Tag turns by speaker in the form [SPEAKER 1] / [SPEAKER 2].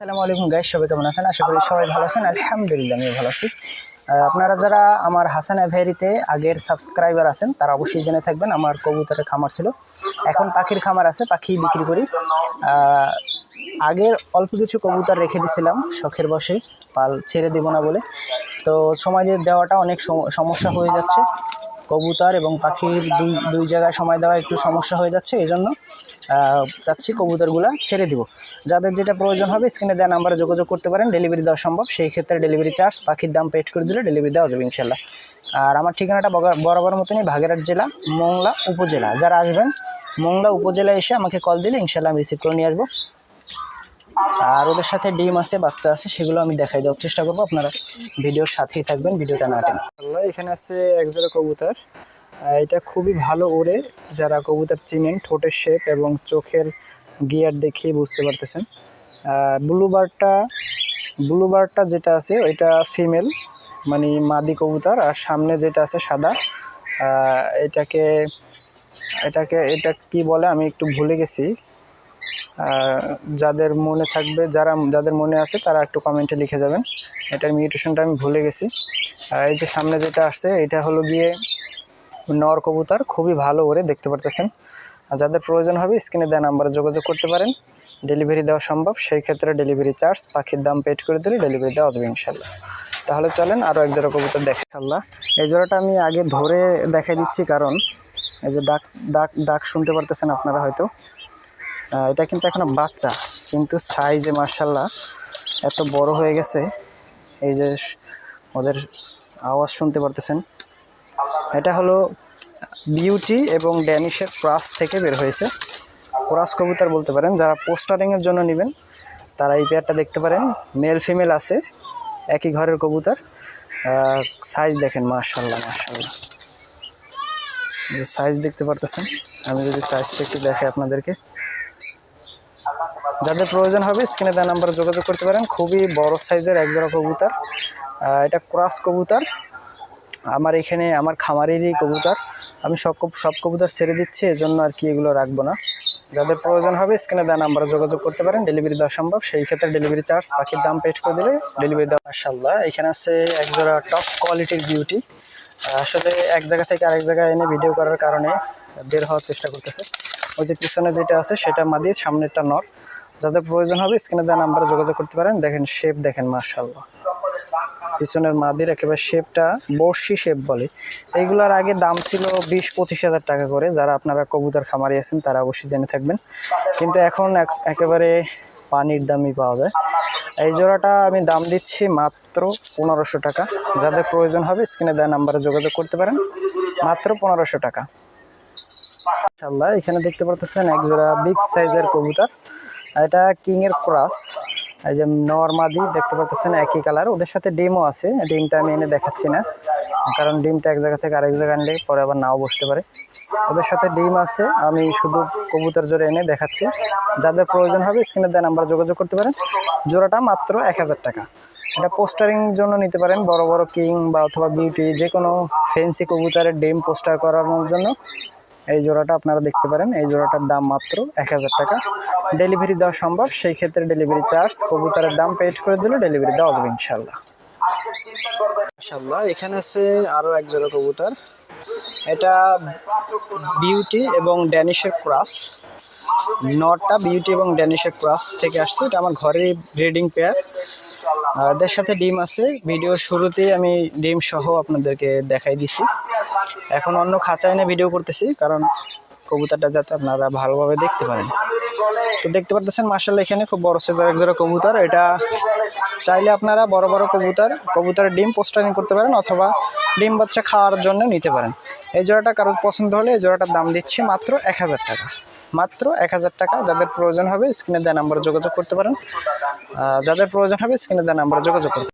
[SPEAKER 1] আসসালামু আলাইকুম গাইস সবাই কেমন আছেন? আশা করি সবাই ভালো আছেন। আলহামদুলিল্লাহ আমি ভালো আছি। আপনারা যারা আমার হাসান অ্যাভেরিতে আগের সাবস্ক্রাইবার আছেন, তারা অবশ্যই জেনে থাকবেন, আমার কবুতরের খামার ছিল। এখন পাখির খামার আছে, পাখি বিক্রি করি। আগের অল্প কিছু কবুতর রেখে দিছিলাম, শখের বসে পাল ছেড়ে দেবো না বলে। তো সময় দেওয়াটা অনেক সম- সমস্যা হয়ে যাচ্ছে। কবুতর এবং পাখির দুই দুই জায়গায় সময় দেওয়া একটু সমস্যা হয়ে যাচ্ছে এই জন্য চাচ্ছি কবুতরগুলা ছেড়ে দিব। যাদের যেটা প্রয়োজন হবে, স্ক্রিনে দেওয়া নাম্বারে যোগাযোগ করতে পারেন ডেলিভারি দেওয়া সম্ভব। সেই ক্ষেত্রে ডেলিভারি চার্জ পাখির দাম পেড করে দিলে ডেলিভারি দেওয়া যাবে ইনশাল্লাহ আর আমার ঠিকানাটা বরাবর মতনই ভাগেরহাট জেলা, মোংলা উপজেলা। যারা আসবেন মোংলা উপজেলায় এসে আমাকে কল দিলে ইনশাল্লাহ আমি রিসিভ করে নিয়ে আসব। আর ওদের সাথে ডিম আছে, বাচ্চা আছে, সেগুলো আমি দেখাই দেওয়ার চেষ্টা করব। আপনারা ভিডিওর সাথেই থাকবেন, ভিডিওটা না এখানে আছে একজোড়া কবুতর। এটা খুবই ভালো ওড়ে যারা কবুতর চিনেন, ঠোঁটের শেপ এবং চোখের গিয়ার দেখেই বুঝতে পারতেছেন। ব্লু বার্ডটা ব্লু বার্ডটা যেটা আছে, ওইটা ফিমেল মানে মাদি কবুতর, আর সামনে যেটা আছে সাদা। এটাকে এটাকে, এটা কি বলে? আমি একটু ভুলে গেছি। যাদের মনে থাকবে, যারা, যাদের মনে আছে, তারা একটু কমেন্টে লিখে যাবেন। এটার মিউটেশনটা আমি ভুলে গেছি। এই যে সামনে যেটা আসছে, এটা হলো গিয়ে নর কবুতর। খুবই ভালো ওরে, দেখতে পারতেছেন। যাদের প্রয়োজন হবে স্ক্রিনে দেওয়া নাম্বারে যোগাযোগ করতে পারেন। ডেলিভারি দেওয়া সম্ভব। সেই ক্ষেত্রে ডেলিভারি চার্জ পাখির দাম পেড করে দিলে ডেলিভারি দেওয়া যাবে ইনশাল্লাহ তাহলে চলেন আরও এক জোড়া কবুতর দেখে। আল্লাহ এই জোড়াটা আমি আগে ধরে দেখাই দিচ্ছি, কারণ এই যে ডাক ডাক ডাক শুনতে পারতেছেন আপনারা হয়তো। এটা কিন্তু এখনও বাচ্চা, কিন্তু সাইজে মার্শাল্লাহ এত বড় হয়ে গেছে। এই যে ওদের আওয়াজ শুনতে পারতেছেন। এটা হলো বিউটি এবং ড্যানিশের ক্রাস থেকে বের হয়েছে। ক্রাস কবুতর বলতে পারেন, যারা পোস্টারিংয়ের জন্য নেবেন, তারা এই পেয়ারটা দেখতে পারেন। মেল ফিমেল আছে, একই ঘরের কবুতর। সাইজ দেখেন মার্শাল্লাহ মার্শাল্লাহ সাইজ দেখতে পারতেছেন, আমি যদি সাইজটা একটু দেখাই আপনাদেরকে। যাদের প্রয়োজন হবে স্ক্রিনে দেওয়া নাম্বারে যোগাযোগ করতে পারেন। খুবই বড় সাইজের একজোড়া কবুতর। এটা ক্রাস কবুতর। আমার এখানে, আমার খামারেরই কবুতর। আমি সব সব কবুতর ছেড়ে দিচ্ছি, এজন্য আর কি এগুলো রাখব না। যাদের প্রয়োজন হবে স্ক্রিনে দেওয়া নাম্বারে যোগাযোগ করতে পারেন। ডেলিভারি দেওয়া সম্ভব। সেই ক্ষেত্রে ডেলিভারি চার্জ পাখির দাম পেড করে দিলে ডেলিভারি দেওয়া মাসাল্লাহ এখানে আছে একজোড়া টপ কোয়ালিটির বিউটি আসলে এক জায়গা থেকে আরেক জায়গায় এনে ভিডিও করার কারণে বের হওয়ার চেষ্টা করতেছে। ওই যে পিছনে যেটা আছে, সেটা মাদি, সামনেরটা নর। যাদের প্রয়োজন হবে স্ক্রিনে দেওয়া নাম্বারে যোগাযোগ করতে পারেন। দেখেন শেপ দেখেন মার্শাল্লাহ পিছনের মাদির একেবারে শেপটা বর্ষি শেপ বলে। এইগুলোর আগে দাম ছিল বিশ পঁচিশ হাজার টাকা করে। যারা আপনারা কবুতর খামারি আছেন, তারা অবশ্যই জেনে থাকবেন। কিন্তু এখন এক- একেবারে পানির দামই পাওয়া যায়। এই জোড়াটা আমি দাম দিচ্ছি মাত্র পনেরোশো টাকা। যাদের প্রয়োজন হবে স্ক্রিনে দেওয়া নাম্বারে যোগাযোগ করতে পারেন। মাত্র পনেরোশো টাকা। ইনশাল্লাহ এখানে দেখতে পারতেছেন এক জোড়া বিগ সাইজের কবুতর। এটা কিং এর ক্রাস। এই যে নর্মাদি দেখতে পাচ্ছেন, একই কালার। ওদের সাথে ডিমও আছে, ডিমটা আমি এনে দেখাচ্ছি না। কারণ ডিমটা এক জায়গা থেকে আরেক জায়গায় আনলে পরে আবার নাও বসতে পারে। ওদের সাথে ডিম আছে, আমি শুধু কবুতর জোরে এনে দেখাচ্ছি। যাদের প্রয়োজন হবে, স্ক্রিনে দেওয়া নাম্বার যোগাযোগ করতে পারেন। জোড়াটা মাত্র এক হাজার টাকা। এটা পোস্টারিং জন্য নিতে পারেন, বড় বড় কিং বা অথবা বিউটি যে কোনো ফেন্সি কবুতরের ডিম পোস্টার করানোর জন্য। এই জোড়াটা আপনারা দেখতে পারেন। এই জোড়াটার দাম মাত্র এক হাজার টাকা। ডেলিভারি দেওয়া সম্ভব। সেই ক্ষেত্রে ডেলিভারি চার্জ কবুতরের দাম পেড করে দিলে ডেলিভারি দেওয়া হবে ইনশাল্লাহ ইনশাল্লাহ এখানে আছে আরও এক জোড়া কবুতর। এটা বিউটি এবং ড্যানিশের ক্রাস নটটা বিউটি এবং ড্যানিশের ক্রাস থেকে আসছে। এটা আমার ঘরের ব্রিডিং পেয়ার। এদের সাথে ডিম আছে। ভিডিওর শুরুতেই আমি ডিম সহ আপনাদেরকে দেখাই দিছি। এখন অন্য খাঁচা এনে ভিডিও করতেছি, কারণ কবুতরটা যাতে আপনারা ভালোভাবে দেখতে পারেন। তো দেখতে পারতেছেন মার্শাল এখানে খুব বড় সাইজের এক জোড়া কবুতর। এটা চাইলে আপনারা বড় বড় কবুতর, কবুতরের ডিম পোস্টারিং করতে পারেন অথবা ডিম বাচ্চা খাওয়ার জন্য নিতে পারেন। এই জোড়াটা কারোর পছন্দ হলে এই জোড়াটার দাম দিচ্ছি মাত্র এক হাজার টাকা। মাত্র এক হাজার টাকা। যাদের প্রয়োজন হবে, স্ক্রিনে দেওয়া নাম্বারে যোগাযোগ করতে পারেন। যাদের প্রয়োজন হবে, স্ক্রিনে দেওয়া নাম্বারে যোগাযোগ করতে